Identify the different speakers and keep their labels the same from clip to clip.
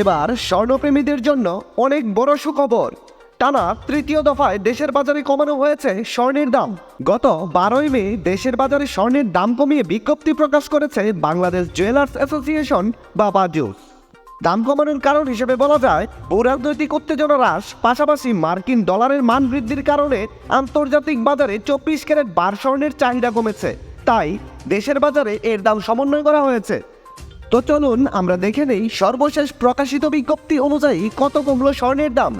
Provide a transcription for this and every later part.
Speaker 1: এবার স্বর্ণপ্রেমীদের জন্য অনেক বড় সুখবর। টানা তৃতীয় দফায় দেশের বাজারে কমানো হয়েছে স্বর্ণের দাম। গত বারোই মে দেশের বাজারে স্বর্ণের দাম কমিয়ে বিজ্ঞপ্তি প্রকাশ করেছে বাংলাদেশ জুয়েলার্স অ্যাসোসিয়েশন বা বাজুস দাম কমানোর কারণ হিসেবে বলা যায় ভূরাজনৈতিক উত্তেজনা হ্রাস, পাশাপাশি মার্কিন ডলারের মান বৃদ্ধির কারণে আন্তর্জাতিক বাজারে চব্বিশ ক্যারেট বার স্বর্ণের চাহিদা কমেছে। তাই দেশের বাজারে এর দাম সমন্বয় করা হয়েছে। তো চলুন আমরা দেখে নেই সর্বশেষ প্রকাশিত বিজ্ঞপ্তি অনুযায়ী কত কমলো স্বর্ণের দাম।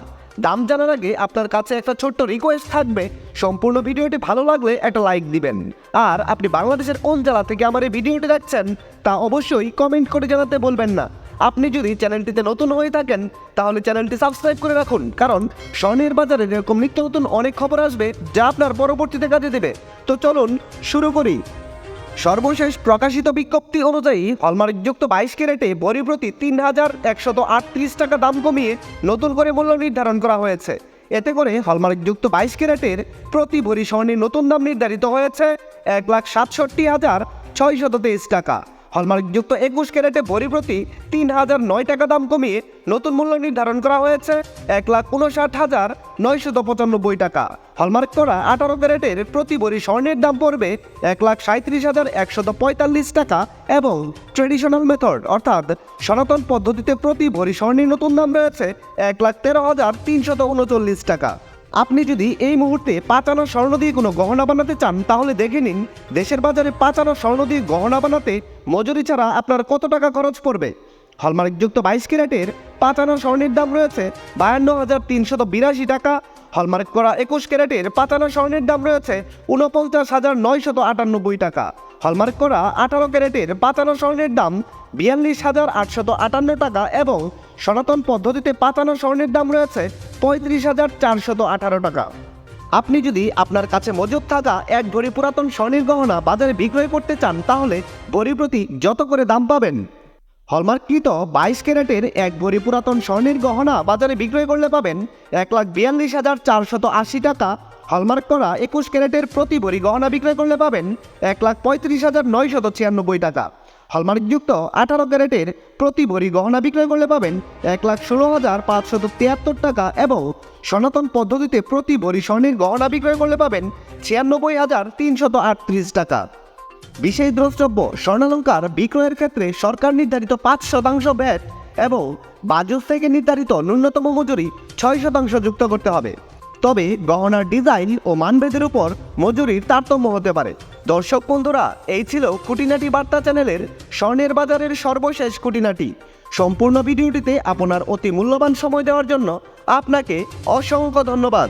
Speaker 1: দাম জানার আগে আপনার কাছে একটা ছোট্ট রিকোয়েস্ট থাকবে। সম্পূর্ণ ভিডিওটি ভালো লাগলে একটা লাইক দিবেন। আর আপনি বাংলাদেশের কোন জেলা থেকে আমার এই ভিডিওটি দেখছেন, তা অবশ্যই কমেন্ট করে জানাতে বলবেন না। আপনি যদি চ্যানেলটিতে নতুন হয়ে থাকেন, তাহলে চ্যানেলটি সাবস্ক্রাইব করে রাখুন। কারণ স্বর্ণের বাজারে এরকম নিত্য নতুন অনেক খবর আসবে, যা আপনার পরবর্তীতে কাজে দেবে। তো চলুন শুরু করি। সর্বশেষ প্রকাশিত বিজ্ঞপ্তি অনুযায়ী হলমার্কযুক্ত বাইশ ক্যারেটে বড়ি প্রতি তিন হাজার একশত আটত্রিশ টাকা দাম কমিয়ে নতুন করে মূল্য নির্ধারণ করা হয়েছে। এতে করে হলমার্কযুক্ত বাইশ ক্যারেটের প্রতি ভরি স্বর্ণের নতুন দাম নির্ধারিত হয়েছে এক লাখ সাতষট্টি হাজার ছয়শত তেইশ টাকা। হলমার্কযুক্ত একুশ ক্যারেটে ভরি প্রতি তিন হাজার নয় টাকা দাম কমিয়ে নতুন মূল্য নির্ধারণ করা হয়েছে এক লাখ উনষাট হাজার নয়শত পঁচানব্বই টাকা। হলমার্ক করা আঠারো ক্যারেটের প্রতি ভরি স্বর্ণের দাম পড়বে এক লাখ সাঁত্রিশ হাজার একশত পঁয়তাল্লিশ টাকা এবং ট্রেডিশনাল মেথড অর্থাৎ সনাতন পদ্ধতিতে প্রতি ভরি স্বর্ণের নতুন দাম রয়েছে এক লাখ তেরো হাজার তিনশত উনচল্লিশ টাকা। আপনি যদি এই মুহূর্তে পাঁচানো স্বর্ণ দিয়ে কোনো গহনা বানাতে চান, তাহলে দেখে নিন, দেশের বাজারে পাঁচানো স্বর্ণ দিয়ে গহনা বানাতে মজুরি ছাড়া আপনার কত টাকা খরচ পড়বে? হলমার্কযুক্ত বাইশ ক্যারেটের পাঁচানো স্বর্ণের দাম রয়েছে বায়ান্ন হাজার তিনশত বিরাশি টাকা। হলমার্ক করা একুশ ক্যারেটের পাঁচানো স্বর্ণের দাম রয়েছে উনপঞ্চাশ হাজার নয়শত আটানব্বই টাকা। হলমার্ক করা আঠারো ক্যারেটের পাঁচানো স্বর্ণের দাম বিয়াল্লিশ হাজার আটশত আটান্ন টাকা এবং সনাতন পদ্ধতিতে পাতানো স্বর্ণের দাম রয়েছে পঁয়ত্রিশ হাজার চারশত আঠারো টাকা। আপনি যদি আপনার কাছে মজুদ থাকা এক ভরি পুরাতন স্বর্ণের গহনা বাজারে বিক্রয় করতে চান, তাহলে ভরি প্রতি যত করে দাম পাবেন। হলমার্ককৃত বাইশ ক্যারেটের এক ভরি পুরাতন স্বর্ণের গহনা বাজারে বিক্রয় করলে পাবেন এক লাখ বিয়াল্লিশ হাজার চারশত আশি টাকা হলমার্ক করা একুশ ক্যারেটের প্রতি ভরি গহনা বিক্রয় করলে পাবেন এক লাখ পঁয়ত্রিশ হাজার নয়শত ছিয়ানব্বই টাকা। হলমার্কযুক্ত আঠারো ক্যারেটের প্রতি ভরি গহনা বিক্রয় করলে পাবেন এক লাখ ষোলো হাজার পাঁচশত তিয়াত্তর টাকা এবং সনাতন পদ্ধতিতে প্রতি ভরি স্বর্ণের গহনা বিক্রয় করলে পাবেন ছিয়ানব্বই হাজার তিনশত আটত্রিশ টাকা। বিশেষ দ্রষ্টব্য, স্বর্ণালঙ্কার বিক্রয়ের ক্ষেত্রে সরকার নির্ধারিত পাঁচ শতাংশ ব্যাট এবং বাজুস থেকে নির্ধারিত ন্যূনতম মজুরি ছয় শতাংশ যুক্ত করতে হবে। তবে গহনার ডিজাইন ও মানভেদের উপর মজুরির তারতম্য হতে পারে। দর্শক বন্ধুরা, এই ছিল কুটিনাটি বার্তা চ্যানেলের স্বর্ণের বাজারের সর্বশেষ কুটিনাটি। সম্পূর্ণ ভিডিওটিতে আপনার অতি মূল্যবান সময় দেওয়ার জন্য আপনাকে অসংখ্য ধন্যবাদ।